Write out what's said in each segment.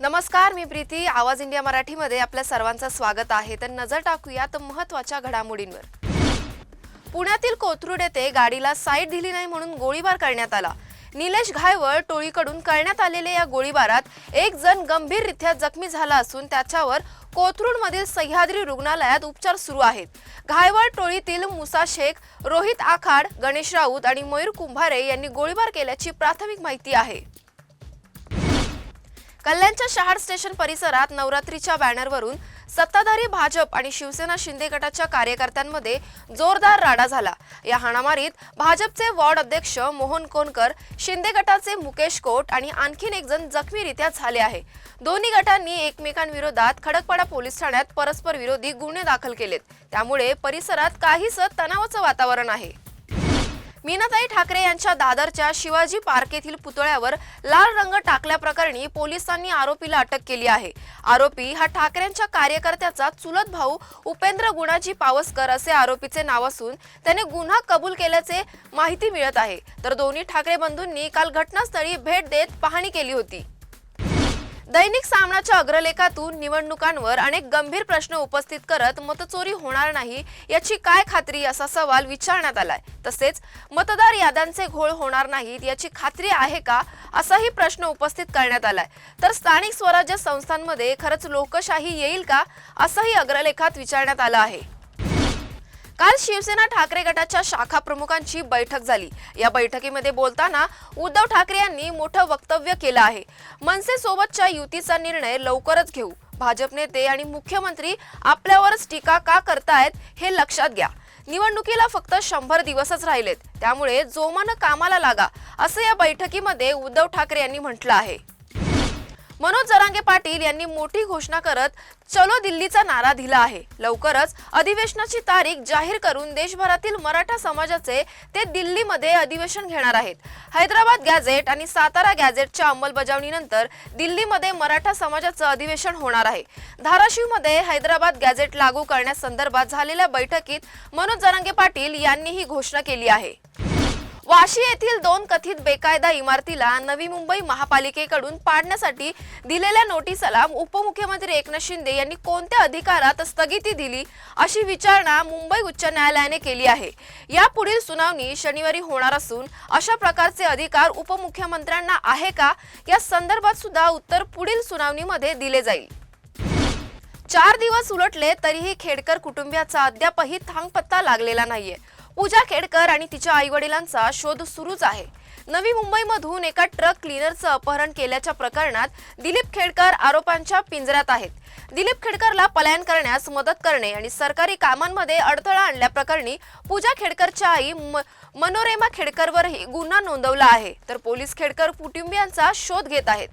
नमस्कार मी प्रीती. आवाज इंडिया मराठीमध्ये आपल्या सर्वांचं स्वागत आहे. तर नजर टाकूयात महत्त्वाच्या घडामोडींवर. पुण्यातील कोथरूड येथे गाडीला साईड दिली नाही म्हणून गोळीबार करण्यात आला. निलेश घायवळ टोळीकडून करण्यात आलेल्या या गोळीबारात एक जण गंभीररित्या जखमी झाला असून त्याच्यावर कोथरूडमधील सह्याद्री रुग्णालयात उपचार सुरू आहेत. घायवळ टोळीतील मुसा शेख रोहित आखाड गणेश राऊत आणि मयूर कुंभारे यांनी गोळीबार केल्याची प्राथमिक माहिती आहे. कल्याणच्या शहाड स्टेशन परिसरात नवरात्रीच्या बॅनरवरून सत्ताधारी भाजप आणि शिवसेना शिंदे गटाच्या कार्यकर्त्यांमध्ये जोरदार राडा झाला. या हाणामारीत भाजपचे वॉर्ड अध्यक्ष मोहन कोनकर शिंदे गटाचे मुकेश कोट आणि आणखीन एक जण जखमीरित्या झाले आहे. दोन्ही गटांनी एकमेकांविरोधात खडकपाडा पोलीस ठाण्यात परस्पर विरोधी गुन्हे दाखल केलेत. त्यामुळे परिसरात काहीसं तणावाचं वातावरण आहे. मीनाताई ठाकरे यांच्या दादरच्या शिवाजी पार्क येथील पुतळ्यावर लाल रंग टाकल्याप्रकरणी पोलिसांनी आरोपीला अटक केली आहे. आरोपी हा ठाकरेंच्या कार्यकर्त्याचा चुलत भाऊ उपेंद्र गुणाजी पावसकर असे आरोपीचे नाव असून त्याने गुन्हा कबूल केल्याचे माहिती मिळत आहे. तर दोन्ही ठाकरे बंधूंनी काल घटनास्थळी भेट देत पाहणी केली होती. दैनिक सामनाच्या अग्रलेखातून निवडणुकांवर अनेक गंभीर प्रश्न उपस्थित करत मतचोरी होणार नाही याची काय खात्री असा सवाल विचारण्यात आलाय. तसेच मतदार याद्यांचे घोळ होणार नाहीत याची खात्री आहे का असाही प्रश्न उपस्थित करण्यात आलाय. तर स्थानिक स्वराज्य संस्थांमध्ये खरंच लोकशाही येईल का असंही अग्रलेखात विचारण्यात आलं आहे. काल शिवसेना ठाकरे गटाच्या शाखा प्रमुखांची बैठक झाली. या बैठकीमध्ये बोलताना उद्धव ठाकरे यांनी मोठं वक्तव्य केलं आहे. मनसे सोबतच्या युतीचा निर्णय लवकरच घेऊ. भाजप नेते आणि मुख्यमंत्री आपल्यावरच टीका का करतायत हे लक्षात घ्या. निवडणुकीला फक्त शंभर दिवसच राहिलेत. त्यामुळे जोमानं कामाला लागा असं या बैठकीमध्ये उद्धव ठाकरे यांनी म्हटलं आहे. मनोज जरांगे पाटील यांनी मोठी घोषणा करत चलो दिल्लीचा नारा दिला आहे. लवकरच अधिवेशनाची तारीख जाहीर करून देशभरातील मराठा समाजाचे ते दिल्लीमध्ये अधिवेशन घेणार आहेत. हैदराबाद गॅझेट आणि सातारा गॅझेटच्या अंमलबजावणीनंतर दिल्लीमध्ये मराठा समाजाचं अधिवेशन होणार आहे. धाराशिवमध्ये हैदराबाद गॅझेट लागू करण्यासंदर्भात झालेल्या बैठकीत मनोज जरांगे पाटील यांनी ही घोषणा केली आहे. वाशी येथील दोन कथित बेकायदा इमारतीला नवी मुंबई महापालिकेकडून पाडण्यासाठी दिलेल्या नोटीसला उपमुख्यमंत्री एकनाथ शिंदे यांनी कोणत्या अधिकारात स्थगिती दिली अशी विचारणा मुंबई उच्च न्यायालयाने केली आहे. यापुढील सुनावणी शनिवारी होणार असून अशा प्रकारचे अधिकार उपमुख्यमंत्र्यांना आहे का? या संदर्भात सुद्धा उत्तर पुढील सुनावणीमध्ये दिले जाईल. चार दिवस उलटले तरीही खेडकर कुटुंबियाचा अद्यापही थांगपत्ता लागलेला नाहीये. पूजा खेडकर आणि तिच्या आई वडिलांचा शोध सुरूच आहे. नवी मुंबईमधून एका ट्रक क्लीनरचं अपहरण केल्याच्या प्रकरणात दिलीप खेडकर आरोपांच्या पिंजऱ्यात आहेत. दिलीप खेडकरला पलायन करण्यास मदत करणे आणि सरकारी कामांमध्ये अडथळा आणल्याप्रकरणी पूजा खेडकरच्या आई म- खेडकरवरही गुन्हा नोंदवला आहे. तर पोलीस खेडकर कुटुंबियांचा शोध घेत आहेत.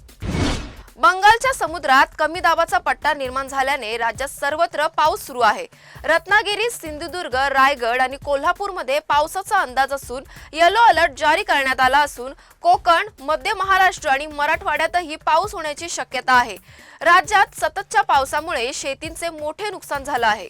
बंगालच्या समुद्रात कमी दाबाचा पट्टा निर्माण झाल्याने राज्यात सर्वत्र पाऊस सुरू आहे. रत्नागिरी सिंधुदुर्ग रायगड आणि कोल्हापूरमध्ये पावसाचा अंदाज असून येलो अलर्ट जारी करण्यात आला असून कोकण मध्य महाराष्ट्र आणि मराठवाड्यातही पाऊस होण्याची शक्यता आहे. राज्यात सततच्या पावसामुळे शेतींचे मोठे नुकसान झालं आहे.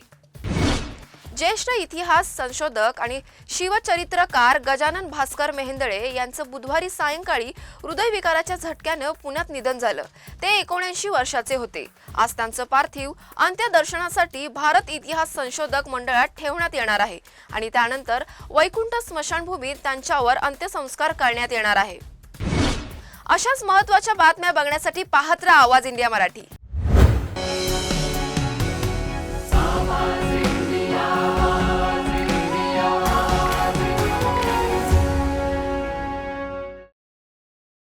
ज्येष्ठ इतिहास संशोधक आणि शिवचरित्रकार गजानन भास्कर मेहेंदळे यांचं बुधवारी सायंकाळी हृदयविकाराच्या झटक्यानं पुण्यात निधन झालं. ते एकोणऐंशी वर्षाचे होते. आज त्यांचं पार्थिव अंत्यदर्शनासाठी भारत इतिहास संशोधक मंडळात ठेवण्यात येणार आहे आणि त्यानंतर वैकुंठ स्मशानभूमीत त्यांच्यावर अंत्यसंस्कार करण्यात येणार आहे. अशाच महत्त्वाच्या बातम्या बघण्यासाठी पाहत राहा आवाज इंडिया मराठी.